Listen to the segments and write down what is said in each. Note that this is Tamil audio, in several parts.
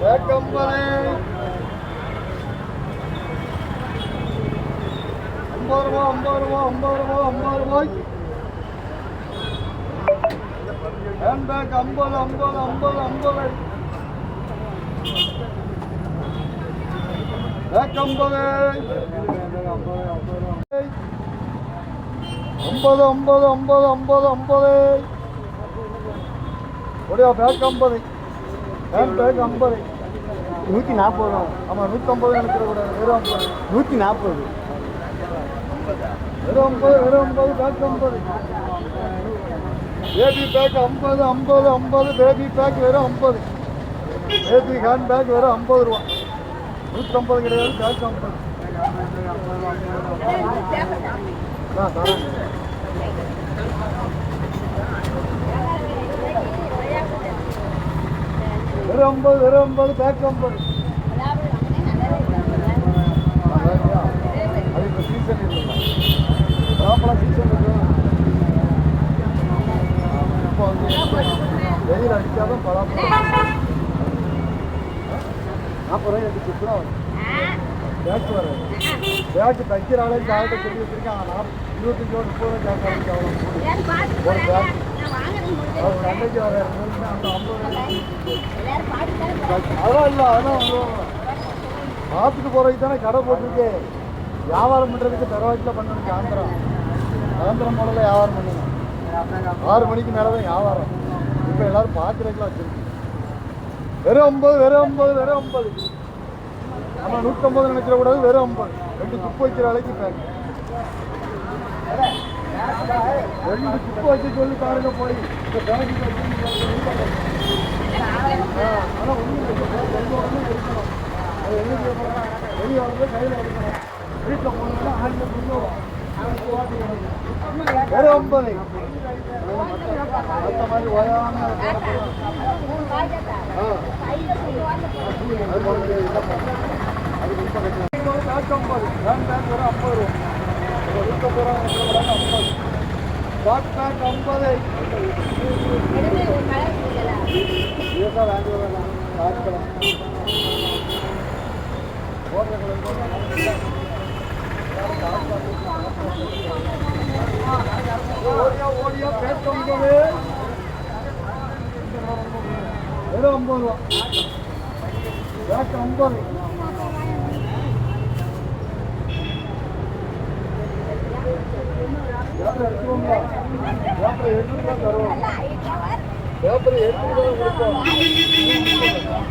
வேக்கம்பலை ஐம்பது ரூபா ஐம்பது ரூபா ஐம்பது ரூபா ஐம்பது ரூபாய் ஹேண்ட்பேக் ஐம்பது ஐம்பது ஐம்பது ஐம்பது பேக் ஐம்பது ஐம்பது ஐம்பது ஐம்பது ஐம்பது ஐம்பது ஒடியா பேக் ஐம்பது ஹேண்ட் பேக் ஐம்பது. நூற்றி நாற்பது ரூபா ஆமாம் நூற்றம்பது எனக்கு கூடாது வெறும் ஐம்பது. நூற்றி நாற்பது வெறும் ஐம்பது வெறும் ஐம்பது பேக் ஐம்பது. பேபி பேக் ஐம்பது ஐம்பது ஐம்பது. பேபி பேக் வெறும் ஐம்பது. பேபி ஹேண்ட் பேக் வெறும் ஐம்பது ரூபா. நூற்றம்பது கிடையாது பேக் ஐம்பது. ஆ தரேன். வெறும் ஐம்பது பேக்கம்பது ஐம்பது பேக் ஐம்பது அது இப்போ சீசன் இல்லை. ப்ராப்பராக சீசன் இருக்கு இப்போ வந்து வெயில் நாற்பது ரூபாய் எடுத்து சுற்றுலா பேக்கு வராது. பேக்கு தைக்கிற அளவுக்கு ஆகிட்ட சொல்லி வச்சிருக்கேன். ஆனால் இருபத்தஞ்சு ரூபா முப்பது ரூபா கேட்க அவ்வளோ ஒரு பேக் ஒரு அன்னைக்கு வர அந்த ஐம்பது அதெல்லாம் இல்லை அதெல்லாம் பார்த்துட்டு போகிறதுக்கு தானே கடை போட்டிருக்கு. வியாபாரம் பண்ணுறதுக்கு தரவாட்டில் பண்ணணும் சாயந்தரம். சாயந்தரம் போல வியாபாரம் பண்ணணும் ஆறு மணிக்கு மேலே தான் வியாபாரம். இப்போ எல்லாரும் பார்க்குறதுக்குலாம் வச்சிருக்கு வெறும் ஐம்பது வெறும் ஐம்பது வெறும் ஐம்பது. நம்ம நூற்றம்பது நினைச்சிடக்கூடாது வெறும் ஐம்பது. ரெண்டு துப்பு வைக்கிற அளவுக்கு பேங்க் ரெண்டு துப்பு வச்சு சொல்லி பாருங்க போய். இப்போ கணக்கு ஆனால் ஒன்றும் மற்ற மாதிரி ஓயாம பேக் வரும் ஐம்பது ரூபா ரூபா ஐம்பது பேக் ஐம்பது ஓடியா ஓடியா ஐம்பது வெறும் ஐம்பது ரூபா பேக் ஐம்பது எடுத்துக்கோங்களா தருவோம் பேப்பர் எடுத்துட்டு தான் கொடுப்போம்.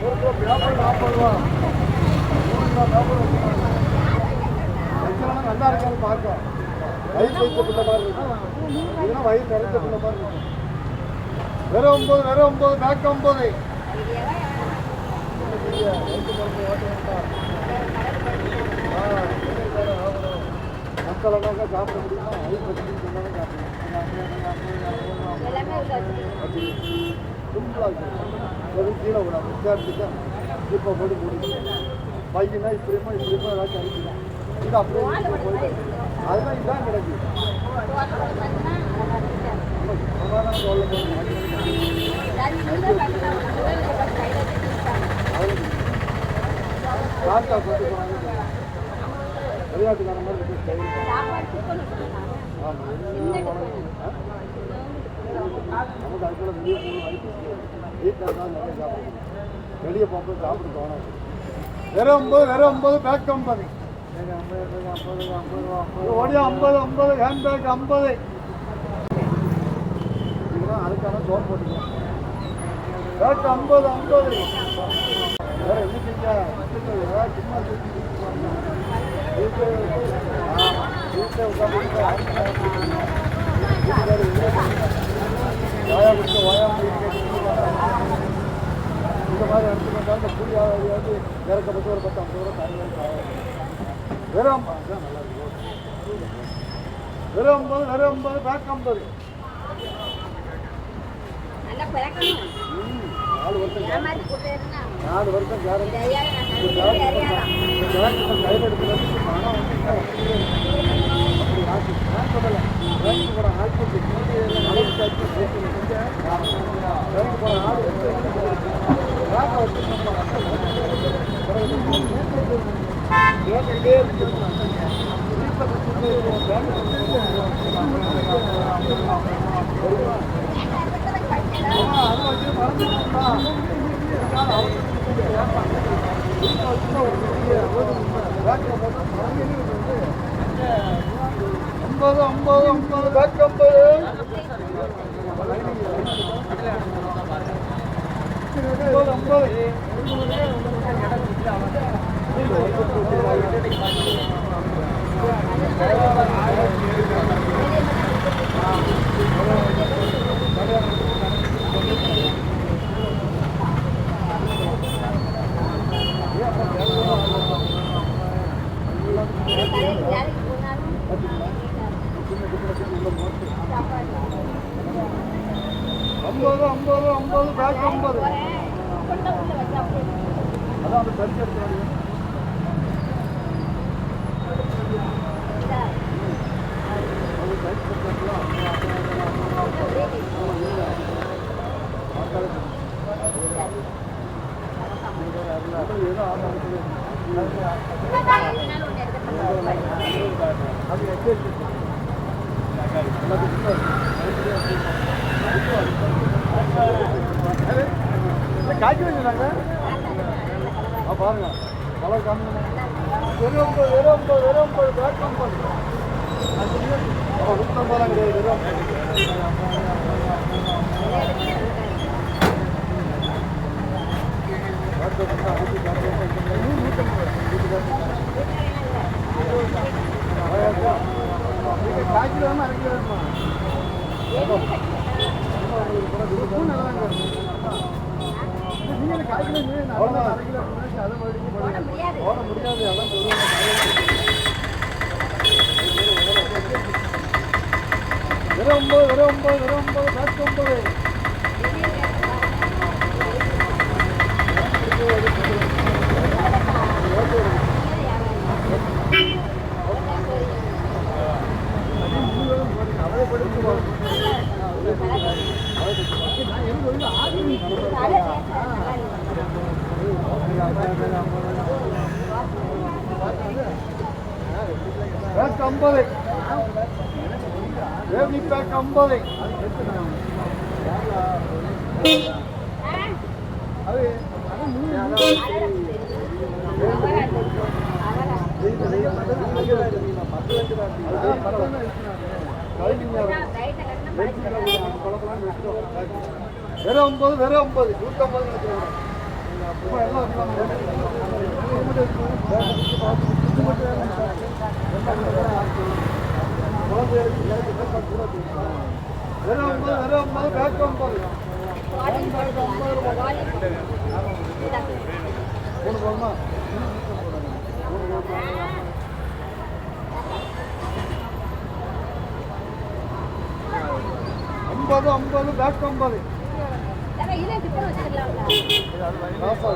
ஒரு கிலோ பேப்பர் நாற்பது ரூபா. கிலோ பேப்பர் நல்லா இருக்காது பார்க்க வயிறு வைத்த பிள்ளை மாதிரி இருக்கும் இதெல்லாம் வயிறு நிறைஞ்ச பிள்ளை மாதிரி இருக்கும் வெறும் ஒம்பது வெறும் ஒம்பது பேக் ஒம்பது மக்கள் சாப்பிட முடியுமா வயிறு பற்றி சொன்னாலும் சாப்பிடணும் சிம்பிளாக இருக்கும் வெறும் கீழே விடாது விசாரிச்சுட்டு இப்போ போட்டு முடியும் பையனா இப்படியுமா இப்படியுமா ஏதாச்சும் அடிக்கலாம் இது அப்படியே போயிட்டு அதெல்லாம் கிடைக்கும் சமாதானம் சொல்ல போனாங்க விளையாட்டுக்கார மாதிரி இருக்கு ஸ்டைல் ஆமாம் நமக்கு அதுக்குள்ள வெளியே போகணும் வீட்டில் இருந்தால் நிறைய சாப்பிடும் வெளியே போகும்போது சாப்பிட்டு தோணும் வெறும் ஐம்பது வெறும் ஐம்பது பேக் ஐம்பது ஓடியா ஐம்பது ஐம்பது ஹேண்ட் பேக் ஐம்பது அதுக்கான சோறு போட்டுக்கலாம் பேக் ஐம்பது ஐம்பது வேற என்ன செஞ்சா சும்மா இந்த மாதிரி எடுத்துக்கிட்டா இந்த கூலி வந்து இறக்கப்பட்டு ஒரு பத்து ஐம்பது ரூபா தரணும் வெறும் ஐம்பது அதான் நல்லா இருக்கு வெறும் ஐம்பது வெறும் ஐம்பது பேக் ஐம்பது ம், நாலு வருஷம் நாலு வருஷம் கேரண்டி கையில் எடுக்கிறது பணம் வந்து அப்படி ஆச்சு நான் சொல்லலை பேங்க் போட ஆட்சி அளவுக்கு ஆச்சு பேங்க் போட ஆள் ஐம்பது ஐம்பது ஐம்பது பேக் ஐம்பது ஐம்பது ஐம்பது ஐம்பது ஐம்பது ஐம்பது பேக் ஐம்பது. அதான் அந்த பெருசு எடுத்து அது எங்கே காய்ச்சி வச்சுருந்தாங்க ஆ பாருங்க. கலர் காமிங்க. வெறும் ஐம்பது வெறும் ஐம்பது வெறும் ஐம்பது பேக் ஐம்பது நூற்றம்பதாம் கிடையாது வெறும். காய்ச்சல் வேணுமா அரைக்கி வேணுமா ரொம்ப ரொம்ப அப்படின்னா அதை மறுபடியும் போடுங்க போட முடியாது எல்லாம் வெறும் ஒம்பது வெறும் ஒம்பது வெறும் ஒம்பது பேக் ஒம்பது அவரை படிச்சு பேக் ஐம்பது. வேவி பேக் ஐம்பது. அது வெறும் ஒன்பது வெறும் ஒன்பது நூற்றம்பது எல்லாம் வெறும் ஒன்பது பேக் ஐம்பது ஐம்பது பேக் ஐம்பது. பேக்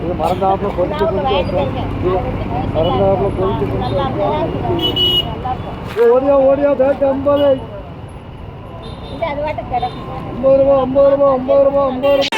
இது மறந்தாப்புல கொதிச்சு மறந்தாப்புல கொதிச்சு ஓடியா ஓடியா பேக் ஐம்பது. ஐம்பது ரூபா ஐம்பது ரூபா ஐம்பது ரூபா ஐம்பது ரூபா.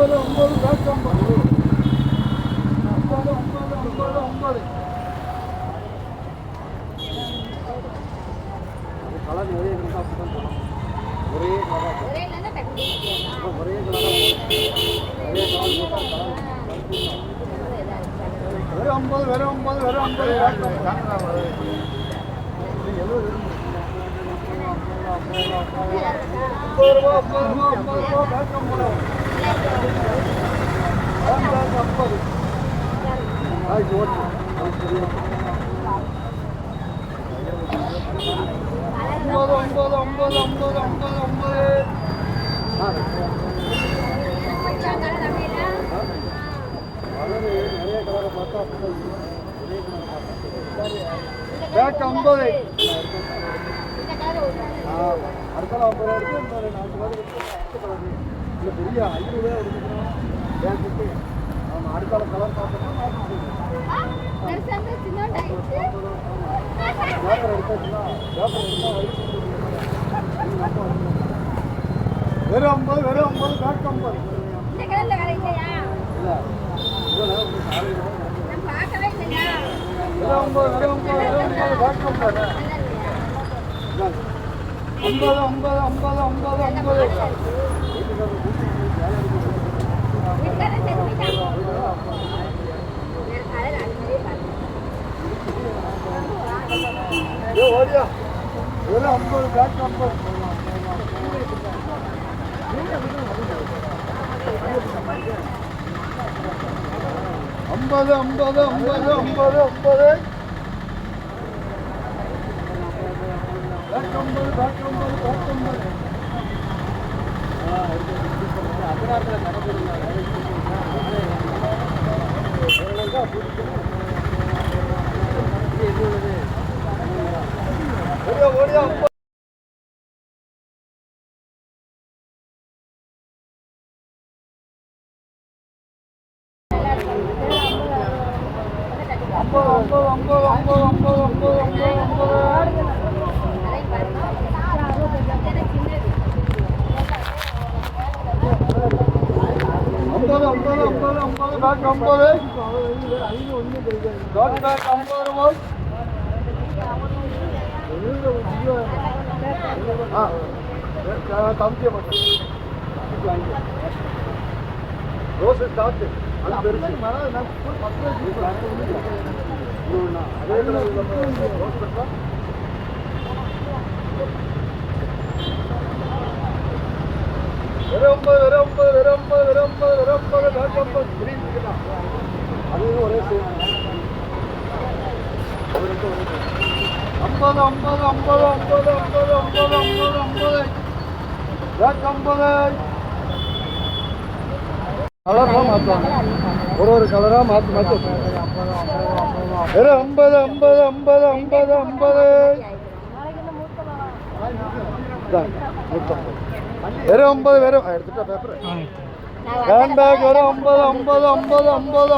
வெறும் ஒன்பது ஒன்பது ஒன்பது ஒன்பது ஒன்பது ஒன்பது பேக் ஐம்பது அடுத்த ஐம்பது இருக்கு நாலு பேர் இருக்கு பெரிய ஐநூறு பேர் இருக்கு பேக்கு வெறும் ஐம்பது வெறும் ஐம்பது பேக் ஐம்பது இந்த கலர்ல வேற இல்லையா நான் பார்க்கவே இல்லையா வெறும் ஐம்பது வெறும் ஐம்பது வெறும் ஐம்பது பேக் ஐம்பது ஐம்பது ஐம்பது ஐம்பது ஐம்பது ஐம்பது ஐம்பது ஐம்பது ஐம்பது ஐம்பது ஐம்பது பேக்கம்பது பேக்கம்பது பேக்கம்பது அதனால நடந்து ஓடியா ஓடியா ரோஸ் ஸ்டாப் அதான் பெருசு அது பெருசு அதே கிரீன் அது ஒரே ஐம்பது ஐம்பது ஐம்பது ஐம்பது ஐம்பது ஐம்பது ஐம்பது ஐம்பது. ஐம்பது. கலராக மாற்றுவாங்க ஒரு ஒரு கலராக மாற்றி மாற்றி வெறும் ஐம்பது ஐம்பது ஐம்பது ஐம்பது ஐம்பது. വെറും ഒമ്പത് വെറും എടുത്തിട്ടാ പേപ്പർ വേണ്ട വെറും ഒമ്പത് ഒമ്പത് ഒമ്പത് ഒമ്പത്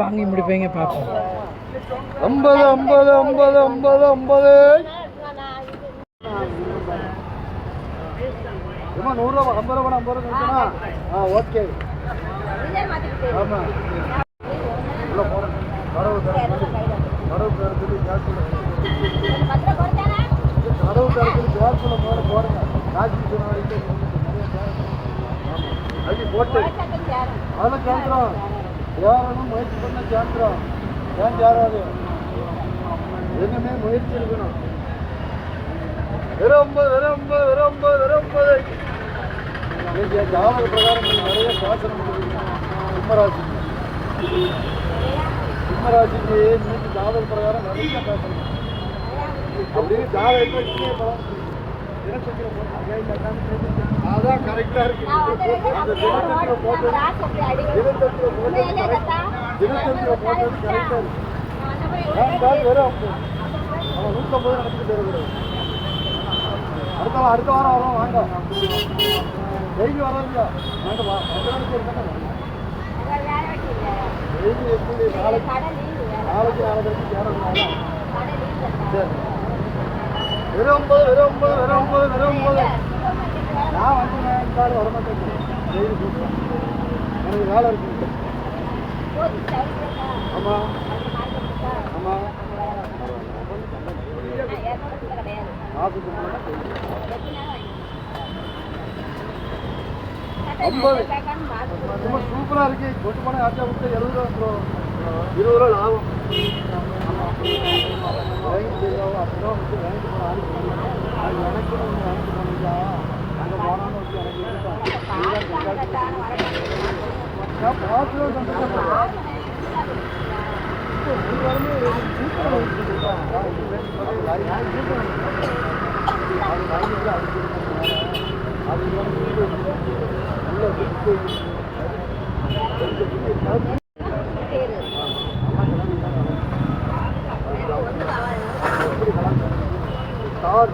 வாங்கி முடிப்பீங்க பார்ப்போம் ஐம்பது ஐம்பது ஐம்பது ஒன்பது ஒன்பது. நூறுரூவா ஐம்பது ரூபா ஐம்பது ரூபா ஆ ஓகே. ஆமாம் அது போட்டு பண்ண கேட்குறோம் ஏன் யாராவது இன்னுமே முயற்சி இருக்கணும் விரும்ப விரும்ப விரும்ப விரும்பதை ஜாதக பிரகாரம் நிறைய பாசனம் கும்பராசி கும்பராசிக்கு இன்னைக்கு பிரகாரம் நிறைய பாசனம் அப்படியே அதான் கரெக்டா இருக்கு. அந்த தினத்தந்திர போட்டது தினத்தந்திர போட்டது தினத்தந்திர போட்டது கரெக்டா இருக்கு. வெறும் அவன் நூற்றம்பது அடுத்த அடுத்த வாரம் வரும் வாங்க. டெய்லி வரோம் இல்லையா வேண்டமா நாளைக்கு நாளைக்கு நாளைக்கு சரி. வெறும் வெறும் வெறும் வெறும் நான் வந்து நான் இந்த ஆள் வரமாட்டேன் டெய்லி எனக்கு வேலை இருக்கு. ஆமாம் ஆமாம் ஐம்பது. ரொம்ப சூப்பராக இருக்கு. கொண்டு போனால் யார்ட்டா விட்டு எழுபது ரூபா இருபது ரூபா லாபம். வாங்கிட்டு போயிருக்காவோ அப்படிதான் வந்து வாங்கிட்டு போன ஆள் சொன்னாங்க. அது எனக்கு ஒன்று வாங்கிட்டு போனீங்களா அங்கே போனான்னு வச்சு எனக்கு இருக்கா நான் பார்த்து சந்தோஷம் ஸ்டார் ஸ்டார்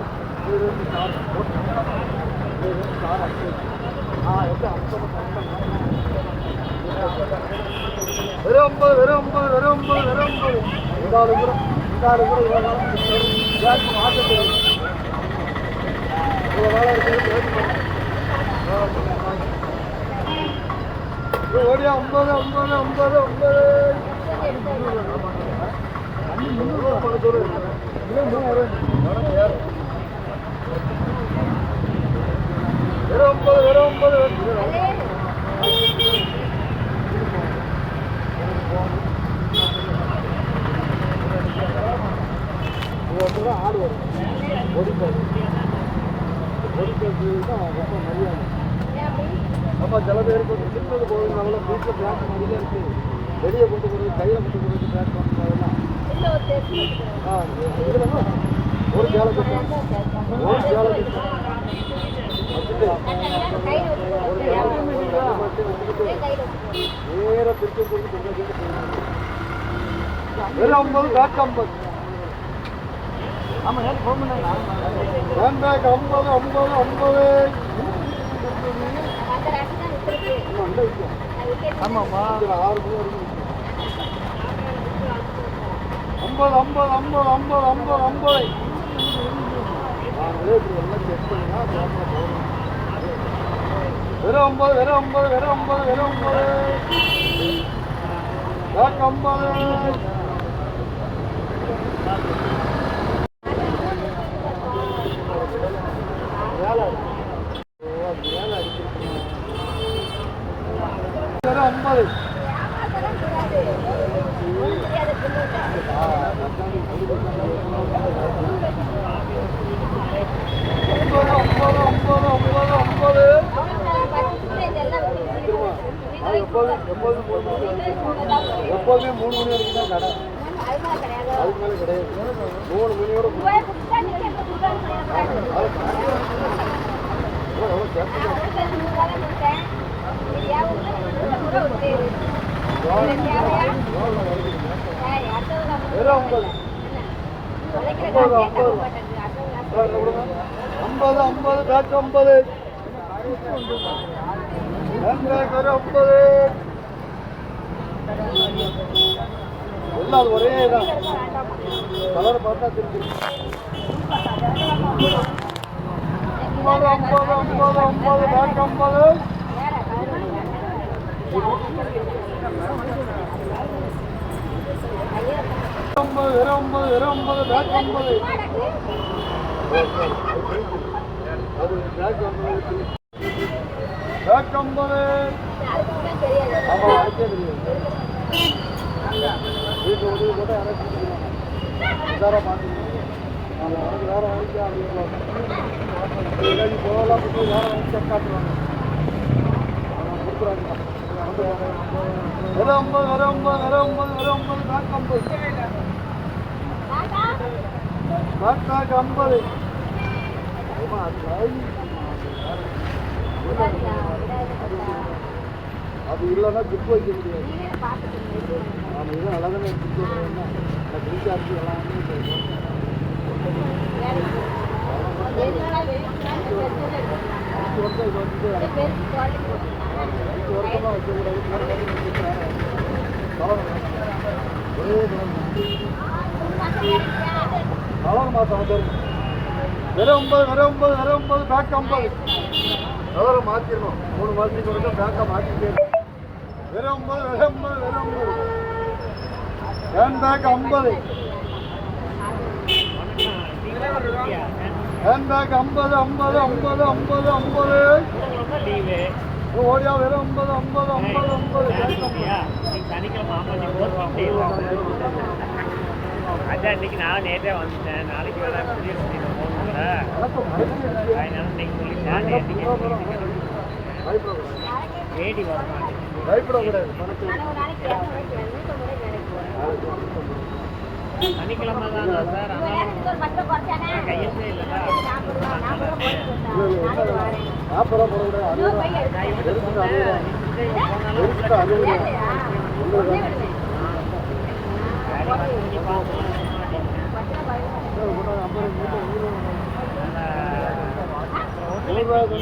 ஸ்டார் ஆ எப்படி வெறும் ஐம்பது வெறும் ஐம்பது வெறும் ஐம்பது வெறும் ஐம்பது இந்தாரு கூட கூட இவ்வளோ நாள் பேங்க் மாற்ற தெரியும் இவ்வளோ வேலை இருக்குது ஓடியா ஒன்பது இல்லை மூணாயிரம் வெறும் ஒன்பது வெறும் ஒன்பது. பொறிப்பது பொறிப்பது தான் ரொம்ப மரியாதை நம்ம சில பேருக்கு வந்து சிக்னல் போகிறதுனால வீட்டில் பிளாக் மாதிரியே இருக்குது வெளியே கொண்டு போகிறது கையில் கொண்டு போகிறது பிளாக் பண்ணுறதுலாம் ஆ இதுல ஒரு சேலை ஒரு ஒரு கொண்டு வெறும் ஐம்பது பேக் ஐம்பது பேக் ஐம்பது ஐம்பது ஐம்பது. ஆமாம்மா. ஆறு மணி வரைக்கும் ஐம்பது ஐம்பது ஐம்பது ஐம்பது ஐம்பது ஐம்பது. வெறும் ஐம்பது வெறும் ஐம்பது வெறும் ஐம்பது வெறும் ஐம்பது வேலை ஓ, அது வேலை அடிச்சிருக்கணும் வெறும் ஐம்பது. எப்போதுமே மூணு மணி வரைக்கும் தான் கடை அதுக்கு மேலே கிடையாது மூணு மணியோட எவ்வளோ ஐம்பது ஐம்பது ஐம்பது ஐம்பது ஐம்பது எல்லாம் ஒரே தான் கலர் பார்த்தா தெரிஞ்சு ஐம்பது ஐம்பது ஐம்பது ஐம்பது பேக் ஐம்பது ஐம்பது வெறும் ஐம்பது பேக் ஐம்பது பேக் ஐம்பது ஆமாம் அதுக்கே தெரியாது வீட்டு உதவி கூட யாராச்சும் உதாரம் வாங்கிக்கா அப்படின்னு போகலாம் வேற வாங்கி காட்டுவாங்க கொடுக்குறாங்க ரொம்ப ஐம்பது ஐம்பது அது இல்லைன்னா கிஃப்ட் வைக்க முடியாது ஆமாம் இதெல்லாம் நல்லா கிஃப்ட் ரீசார்ஜ் எல்லாமே போயிடும். அஞ்சு வெறும் ஒன்பது வெறும் ஒன்பது வெறும் ஒன்பது பேக் ஐம்பது மாற்றிடணும் மூணு மாதத்துக்கு ஒருக்கா பேக்கை மாற்றிட்டே வெறும் ஒன்பது வெறும் ஒன்பது வெறும் ஒன்பது ஹேண்ட் பேக் ஐம்பது ஐம்பது ஐம்பது ஐம்பது ஐம்பது ஐம்பது ஓடியா வெறும் ஐம்பது ஐம்பது ஐம்பது ஐம்பது. அதான் இன்னைக்கு நான் நேற்றே வந்துட்டேன். நாளைக்கு வேற புதிய போகணும்ல அதனால இன்னைக்கு சொல்லிட்டேன் நேற்றுக்கு ஏடி வர மாட்டேங்குது பயப்படக்கூடாது. சனிக்கிழமை தான் சார். கையெழுத்தே இல்லைல்ல நாற்பது ரூபா நாற்பது ரூபா ஐம்பது